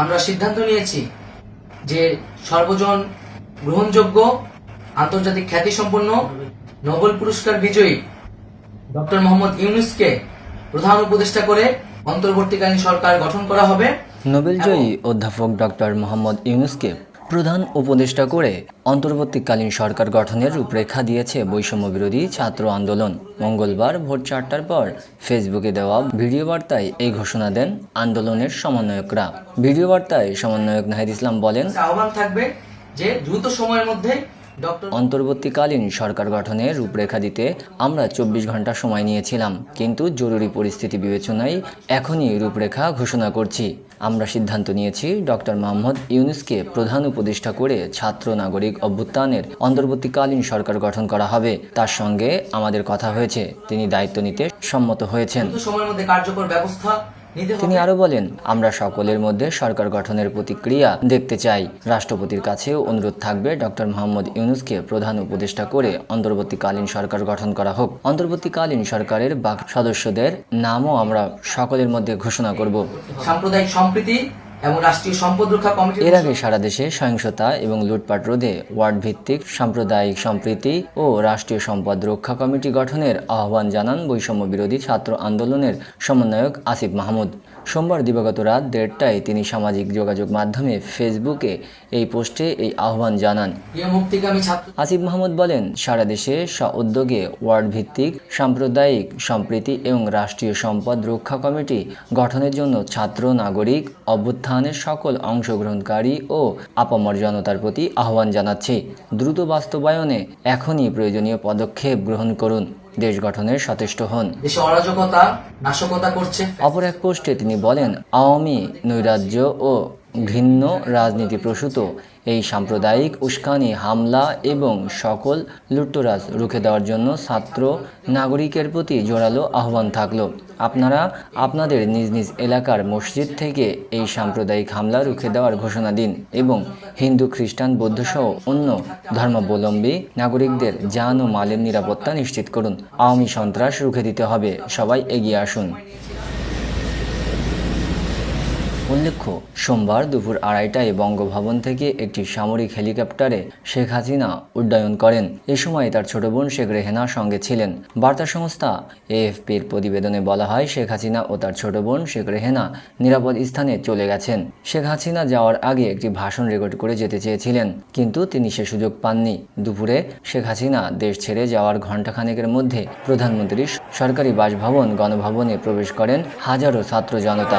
আমরা সিদ্ধান্ত নিয়েছি যে সর্বজন গ্রহণযোগ্য আন্তর্জাতিক খ্যাতিসম্পন্ন নোবেল পুরস্কার বিজয়ী ডক্টর মোহাম্মদ ইউনুসকে প্রধান উপদেষ্টা করে অন্তর্বর্তীকালীন সরকার গঠন করা হবে। নোবেল জয়ী অধ্যাপক ডক্টর মোহাম্মদ ইউনুসকে প্রধান উপদেষ্টা করে অন্তর্বর্তীকালীন সরকার গঠনের রূপরেখা দিয়েছে বৈষম্য বিরোধী ছাত্র আন্দোলন। মঙ্গলবার ভোর চারটার পর ফেসবুকে দেওয়া ভিডিও বার্তায় এই ঘোষণা দেন আন্দোলনের সমন্বয়করা। ভিডিও বার্তায় সমন্বয়ক নাহিদ ইসলাম বলেন, আহ্বান থাকবে যে দ্রুত সময়ের মধ্যে অন্তর্বর্তীকালীন সরকার গঠনের রূপরেখা দিতে আমরা চব্বিশ ঘণ্টা সময় নিয়েছিলাম। কিন্তু জরুরি পরিস্থিতি বিবেচনায় এখনই রূপরেখা ঘোষণা করছি। আমরা সিদ্ধান্ত নিয়েছি ডক্টর মোহাম্মদ ইউনুসকে প্রধান উপদেষ্টা করে ছাত্র নাগরিক অভ্যুত্থানের অন্তর্বর্তীকালীন সরকার গঠন করা হবে। তার সঙ্গে আমাদের কথা হয়েছে। তিনি দায়িত্ব নিতে সম্মত হয়েছেন। সময়ের মধ্যে কার্যকর ব্যবস্থা তিনি আরও বলেন, আমরা সকলের মধ্যে সরকার গঠনের প্রতিক্রিয়া দেখতে চাই। রাষ্ট্রপতির কাছে অনুরোধ থাকবে ডক্টর মোহাম্মদ ইউনুসকে প্রধান উপদেষ্টা করে অন্তর্বর্তীকালীন সরকার গঠন করা হোক। অন্তর্বর্তীকালীন সরকারের বাক সদস্যদের নামও আমরা সকলের মধ্যে ঘোষণা করব। সাম্প্রদায়িক সম্প্রীতি এবং রাষ্ট্রীয় সম্পদ রক্ষা কমিটি এর আগে সারা দেশে সহিংসতা এবং লুটপাট রোধে ওয়ার্ড ভিত্তিক সাম্প্রদায়িক সম্প্রীতি ও রাষ্ট্রীয় সম্পদ রক্ষা কমিটি গঠনের আহ্বান জানান বৈষম্য বিরোধী ছাত্র আন্দোলনের সমন্বয়ক আসিফ মাহমুদ। সোমবার দিবাগত রাত দেড়টায় তিনি সামাজিক যোগাযোগ মাধ্যমে ফেসবুকে এই পোস্টে এই আহ্বান জানান। আসিফ মাহমুদ বলেন সারা দেশে স্ব উদ্যোগে ওয়ার্ড ভিত্তিক সাম্প্রদায়িক সম্প্রীতি এবং রাষ্ট্রীয় সম্পদ রক্ষা কমিটি গঠনের জন্য ছাত্র নাগরিক অভ্যুত্থানের সকল অংশগ্রহণকারী ও আপামর জনতার প্রতি আহ্বান জানাচ্ছি। দ্রুত বাস্তবায়নে এখনই প্রয়োজনীয় পদক্ষেপ গ্রহণ করুন। দেশ গঠনের সচেষ্ট হন। দেশে অরাজকতা নাশকতা করছে অপর এক পোস্টে তিনি বলেন আওয়ামী নৈরাজ্য ও ঘৃণ্য রাজনীতি প্রসূত। এই সাম্প্রদায়িক উস্কানি, হামলা এবং সকল লুট্টরাজ রুখে দেওয়ার জন্য ছাত্র নাগরিকের প্রতি জোরালো আহ্বান থাকল। আপনারা আপনাদের নিজ নিজ এলাকার মসজিদ থেকে এই সাম্প্রদায়িক হামলা রুখে দেওয়ার ঘোষণা দিন এবং হিন্দু, খ্রিস্টান, বৌদ্ধসহ অন্য ধর্মাবলম্বী নাগরিকদের যান ও মালের নিরাপত্তা নিশ্চিত করুন। আওয়ামী সন্ত্রাস রুখে দিতে হবে। সবাই এগিয়ে আসুন। উল্লেখ্য, সোমবার দুপুর আড়াইটায় বঙ্গভবন থেকে একটি সামরিক হেলিকপ্টারে শেখ হাসিনা উড্ডয়ন করেন। এ সময় তার ছোট বোন শেখ রেহেনা সঙ্গে ছিলেন। বার্তা সংস্থা এএফপির প্রতিবেদনে বলা হয়, শেখ হাসিনা ও তার ছোট বোন শেখ রেহেনা নিরাপদ স্থানে চলে গেছেন। শেখ হাসিনা যাওয়ার আগে একটি ভাষণ রেকর্ড করে যেতে চেয়েছিলেন, কিন্তু তিনি সে সুযোগ পাননি। দুপুরে শেখ হাসিনা দেশ ছেড়ে যাওয়ার ঘণ্টাখানেকের মধ্যে প্রধানমন্ত্রী সরকারি বাসভবন, গণভবনে প্রবেশ করেন হাজারো ছাত্র জনতা।